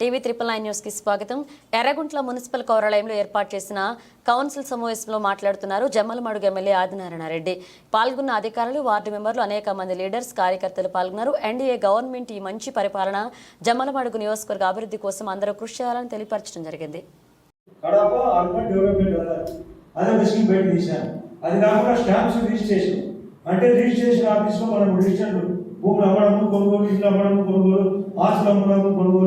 TV triple nine న్యూస్కి స్వాగతం. Yerraguntla municipal కార్యాలయంలో ఏర్పాటు చేసిన కౌన్సిల్ సమావేశంలో మాట్లాడుతున్నారు జమ్మలమడుగు ఎమ్మెల్యే ఆదినారాయణ రెడ్డి. పాల్గొన్న అధికారులు వార్డు మెంబర్లు అనేక మంది లీడర్స్ కార్యకర్తలు పాల్గొన్నారు. ఎన్డీఏ గవర్నమెంట్ ఈ మంచి పరిపాలన జమ్మలమడుగు నియోజకవర్గ అభివృద్ధి కోసం అందరూ కృషి చేయాలని తెలియపరచడం జరిగింది. అది కాకుండా స్టాంప్స్ రిజిస్ట్రేషన్. అంటే రిజిస్ట్రేషన్ ఆఫీస్లో మనం రిజిస్టర్ భూములు అమ్మడము కొనుగోలు ఇల్లు అమ్మడము కొనుగోలు ఆస్తులు అమ్మడము కొనుగోలు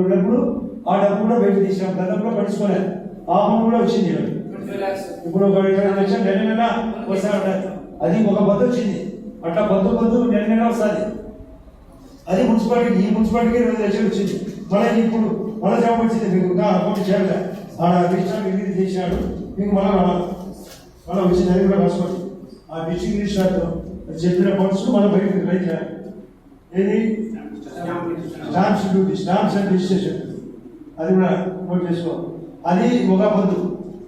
బయట తీసాం. గతంలో పట్టించుకోలేదు. ఆ అమౌంట్ కూడా వచ్చింది. ఇప్పుడు ఒక ఇరవై లక్షలు నెల నెల వస్తా అది ఒక బద్దు వచ్చింది. అట్లా బద్దు బద్దు నెల నెల వస్తుంది. అది మున్సిపాలిటీకి ఈ మున్సిపాలిటీకి ఇరవై లక్షలు వచ్చింది. మళ్ళీ ఇప్పుడు మళ్ళీ జాబ్ వచ్చింది మీకు. ఇంకా అకౌంట్ చేయాలి ఆడ రిజిస్టర్ రిలీజ్ చేసినాడు మీకు మళ్ళీ రావాలి. మళ్ళీ వచ్చింది అది కూడా రాసుకోండి. ఆ డిస్ట్రిక్ట్ రిజిస్టర్ చెప్పిన ఫండ్స్ మళ్ళీ బయటకు రైట్ చేయాలి. ఏది? Stamps duty stamps and registration. అది కూడా నోట్ చేసుకోవాలి అది ఒక పద్దు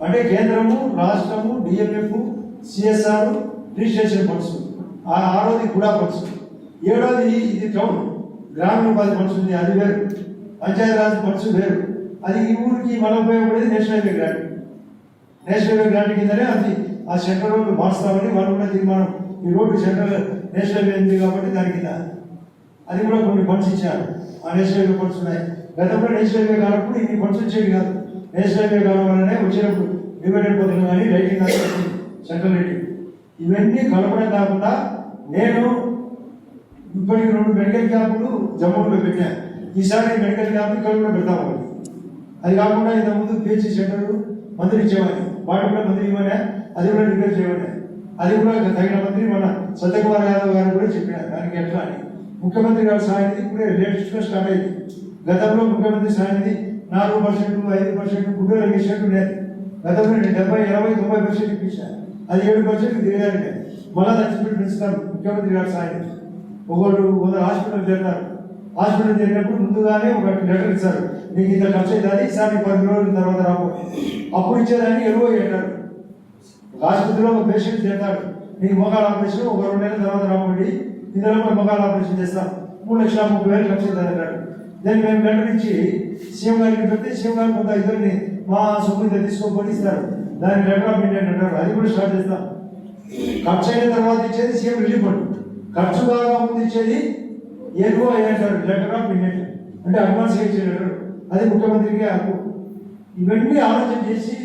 అంటే కేంద్రము రాష్ట్రము డిఎంఎఫ్ సిఎస్ఆర్ రిజిస్ట్రేషన్ ఫండ్స్. ఆ ఆరోది కూడా ఫండ్స్. ఏడోది ఇది టౌన్. గ్రామీణ ఉపాధి ఫండ్స్ ఉంది అది వేరు. పంచాయతీరాజ్ ఫండ్స్ వేరు. అది ఈ ఊరికి మనం ఉపయోగపడేది national highway grant. National highway grant కిందనే అది ఆ సెంట్రల్ రోడ్డు మార్చుతామని వాళ్ళు కూడా తీర్మానం. ఈ రోడ్డు సెంట్రల్ నేషనల్ హైవే ఉంది కాబట్టి దాని కింద. అది కూడా కొన్ని ఫండ్స్ ఇచ్చారు. ఆ నేషనల్ హైవే ఫండ్స్ ఉన్నాయి. గతంలో నేషనల్ హైవే కానప్పుడు ఇన్ని ఫండ్స్ వచ్చేవి కాదు. నేషనల్ హైవే వల్లనే వచ్చినప్పుడు డివైడెడ్ పథకం కానీ రైటింగ్ సెంట్రల్ రైటింగ్ ఇవన్నీ కలపడం కాకుండా నేను ఇప్పటికి రెండు మెడికల్ క్యాంపులు జమ్మూలో పెట్టాను ఈసారి మెడికల్ క్యాంప్ ఇక్కడ కూడా పెడతాము అది కాకుండా ఇంత ముందు పిహెచ్సి సెంటర్లు మందులు ఇచ్చేవాడిని. వాటి కూడా మందులు ఇవ్వనే అది కూడా రిపేర్ చేయమని అది కూడా తగిన మంత్రి మన సత్యకుమార్ యాదవ్ గారు కూడా చెప్పినారు. దానికి ఎట్లా అని. ముఖ్యమంత్రి గారు సాయం ఇప్పుడే లేటెస్ట్గా స్టార్ట్ అయింది. గతంలో ముఖ్యమంత్రి సాయం నాలుగు పర్సెంట్ ఐదు పర్సెంట్ గుడ్డలు ఇచ్చినట్టు ఉండేది గతంలో నేను డెబ్బై ఇరవై తొంభై పర్సెంట్ ఇప్పించాను. అది ఏడు పర్సెంట్ దిగారండి మళ్ళా చచ్చిపోయి పెంచుతారు ముఖ్యమంత్రి గారు సాయం ఒకరు కొందరు హాస్పిటల్ చేరినారు. హాస్పిటల్ చేరినప్పుడు ముందుగానే ఒక లెటర్ ఇస్తారు నీకు ఇంత ఖర్చు అవుతుంది ఈసారి పది రోజుల తర్వాత రాబోయే అప్పుడు ఇచ్చేదాన్ని ఎరువు అంటారు. ఆసుపత్రిలో ఒక పేషెంట్ చేస్తాడు నీకు మొగాల ఆపరేషన్ ఒక రెండు నెలల తర్వాత రాబోండి ఇందులో కూడా మొగాల ఆపరేషన్ చేస్తాం మూడు లక్షల ముప్పై వేలు ఖర్చు అవుతుంది అంటాడు దాన్ని మేము వెంటనిచ్చి సీఎం గారికి పెడితే సీఎం గారు కొంత ఇద్దరిని మా సొమ్ము ఇంత ఇస్తారు దాని లెటర్ ఆఫ్ ఇండియన్ అంటారు. అది కూడా స్టార్ట్ చేస్తాం. ఖర్చు అయిన తర్వాత ఇచ్చేది సీఎం రిలీఫ్ ఫండ్ ఖర్చు బాగా ముందు ఇచ్చేది ఏదో అంటారు. లెటర్ ఆఫ్ ఇండియన్ అంటే అడ్వాన్స్ ఇచ్చే లెటర్ అది ముఖ్యమంత్రికి హక్కు ఇవన్నీ ఆలోచన చేసి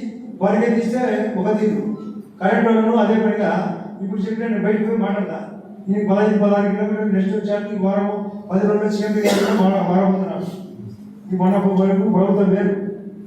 పరిగెత్తిస్తే ఒక తీరు. కరెంట్ వాళ్ళను అదే పనిగా ఇప్పుడు చెప్పిన నేను బయటకు పోయి మాట్లాడతా. నేను పదహైదు పదహారు కిలోమీటర్లు నెక్స్ట్ వచ్చాక వారము. వారం పది రోజులు సీఎం గారు వారం ఈ మన వరకు ప్రభుత్వం లేదు